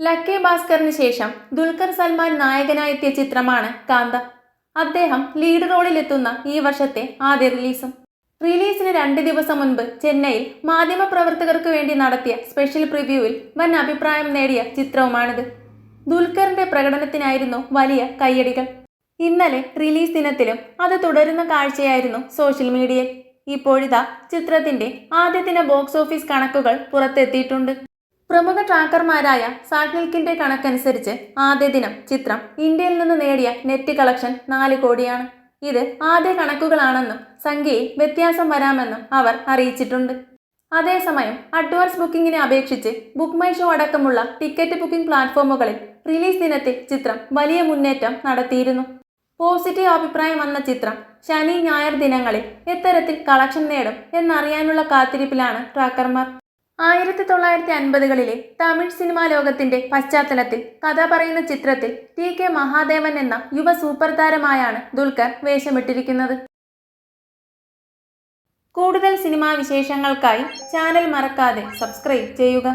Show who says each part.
Speaker 1: Lucky ഭാസ്കറിന് ശേഷം ദുൽഖർ സൽമാൻ നായകനായെത്തിയ ചിത്രമാണ് കാന്ത. അദ്ദേഹം ലീഡ് റോളിലെത്തുന്ന ഈ വർഷത്തെ ആദ്യ റിലീസും റിലീസിന് രണ്ട് ദിവസം മുൻപ് ചെന്നൈയിൽ മാധ്യമപ്രവർത്തകർക്ക് വേണ്ടി നടത്തിയ സ്പെഷ്യൽ പ്രിവ്യൂവിൽ വൻ അഭിപ്രായം നേടിയ ചിത്രവുമാണിത്. ദുൽഖറിന്റെ പ്രകടനത്തിനായിരുന്നു വലിയ കയ്യടികൾ. ഇന്നലെ റിലീസ് ദിനത്തിലും അത് തുടരുന്ന കാഴ്ചയായിരുന്നു സോഷ്യൽ മീഡിയയിൽ ഇപ്പോഴിതാ ചിത്രത്തിന്റെ ആദ്യ ദിന ബോക്സ് ഓഫീസ് കണക്കുകൾ പുറത്തെത്തിയിട്ടുണ്ട്. പ്രമുഖ ട്രാക്കർമാരായ സാഗ്നിൽക്കിന്റെ കണക്കനുസരിച്ച് ആദ്യ ദിനം ചിത്രം ഇന്ത്യയിൽ നിന്ന് നേടിയ നെറ്റ് കളക്ഷൻ നാല് കോടിയാണ്. ഇത് ആദ്യ കണക്കുകളാണെന്നും സംഖ്യയിൽ വ്യത്യാസം വരാമെന്നും അവർ അറിയിച്ചിട്ടുണ്ട്. അതേസമയം അഡ്വാൻസ് ബുക്കിംഗിനെ അപേക്ഷിച്ച് ബുക്ക് മൈ ഷോ അടക്കമുള്ള ടിക്കറ്റ് ബുക്കിംഗ് പ്ലാറ്റ്ഫോമുകളിൽ റിലീസ് ദിനത്തിൽ ചിത്രം വലിയ മുന്നേറ്റം നടത്തിയിരുന്നു. പോസിറ്റീവ് അഭിപ്രായം വന്ന ചിത്രം ശനി ഞായർ ദിനങ്ങളിൽ എത്തരത്തിൽ കളക്ഷൻ നേടും എന്നറിയാനുള്ള കാത്തിരിപ്പിലാണ് ട്രാക്കർമാർ. ആയിരത്തി തൊള്ളായിരത്തി അൻപതുകളിലെ തമിഴ് സിനിമാ ലോകത്തിന്റെ പശ്ചാത്തലത്തിൽ കഥ പറയുന്ന ചിത്രത്തിൽ ടി കെ മഹാദേവൻ എന്ന യുവ സൂപ്പർ താരമായാണ് ദുൽഖർ വേഷമിട്ടിരിക്കുന്നത്. കൂടുതൽ സിനിമാ വിശേഷങ്ങൾക്കായി ചാനൽ മറക്കാതെ സബ്സ്ക്രൈബ് ചെയ്യുക.